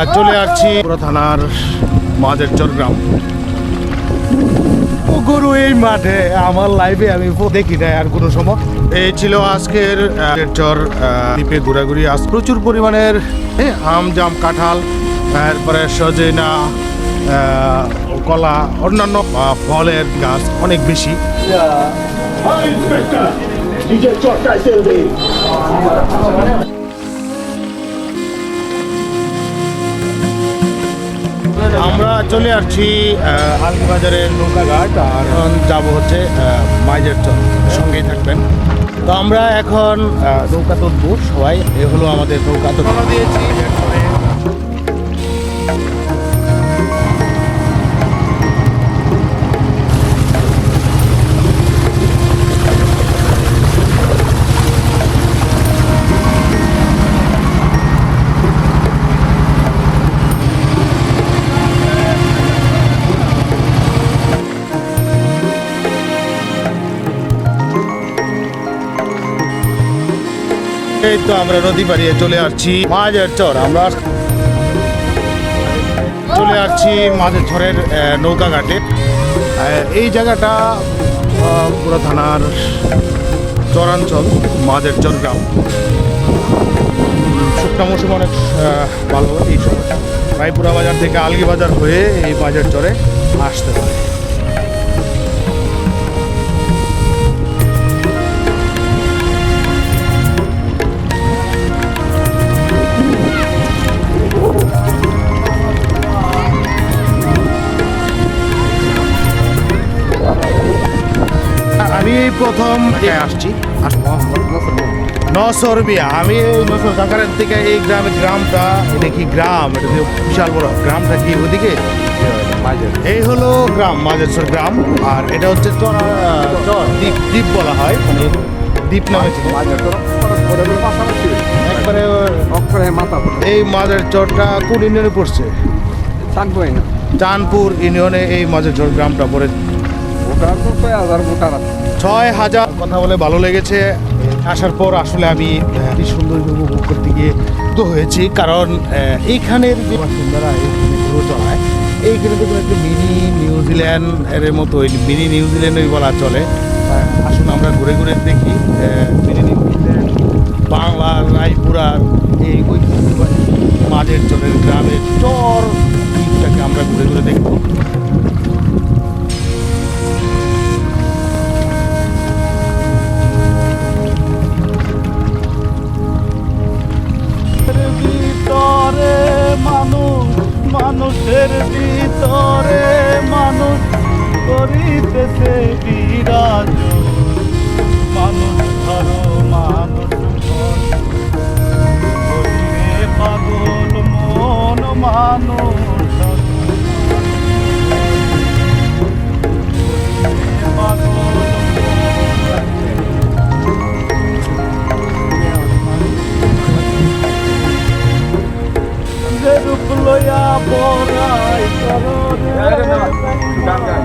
আর চলে আসছি পুরো থানার মাঝের চর গ্রাম গরু এই মাঠে আমার লাইভে আমি দেখি নাই আর কোনো সময়। এই ছিল আজকের চর দ্বীপে ঘোরাঘুরি। আজ প্রচুর পরিমাণের আম জাম কাঁঠাল তারপরে সজনা কলা অন্যান্য ফলের গাছ অনেক বেশি। আমরা চলে আসছি আলমবাজারের নৌকাঘাট আর যাব হচ্ছে মাইজের চল সঙ্গেই থাকবেন। তো আমরা এখন নৌকা তুলবো সবাই, এ হলো আমাদের নৌকা। তো দিয়েছি এই তো আমরা নদী পাড়িয়ে চলে আসছি মাঝের চর। আমরা চলে আসছি মাঝের চরের নৌকা ঘাটে। এই জায়গাটা পুরো থানার চরাঞ্চল, মাঝের চর গ্রাম। শুকনা মৌসুম অনেক ভালো এই সময়। রায়পুরা বাজার থেকে আলগি বাজার হয়ে এই বাজার চরে আসতে পারে প্রথম আসছি। নসরবিয়া। আমি এই নসর কাকারের থেকে এই গ্রামের গ্রামটা এটা কি গ্রাম? এটা বিশাল বড়। গ্রামটা কি ওদিকে? এই হলো গ্রাম মাঝেশ্বর গ্রাম। আর এটা হচ্ছে চর দ্বীপ দ্বীপ বলা হয়। মানে দ্বীপ নামে। একবারে মাথা এই মাঝের চরটা কোন ইউনিয়নে পড়ছে? চানপুর চাঁদপুর ইউনিয়নে এই মাঝের চর গ্রামটা পড়ে ছয় হাজার। কথা বলে ভালো লেগেছে। আসার পর আসলে আমি এই সৌন্দর্য উপভোগ করতে গিয়ে তো হয়েছি। কারণ এইখানের যে বাসিন্দারা চলায় এইখানে তো একটা মিনি নিউজিল্যান্ড এর মতো মিনি নিউজিল্যান্ডই বলা চলে। আসুন আমরা ঘুরে ঘুরে দেখি। মানুষের ভিতরে মানুষ করিতেছে বিরাজ মানুষ ধরো মানুষ পাগল মন মানুষ। রূপ লইয়া বড়াই করো রে গান গাই।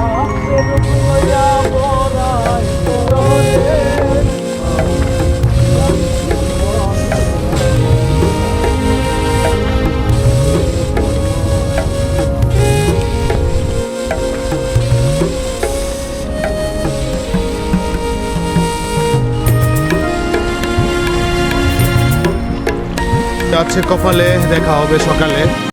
যে রূপ লইয়া বড়াই যাচ্ছে কপালে, দেখা হবে সকালে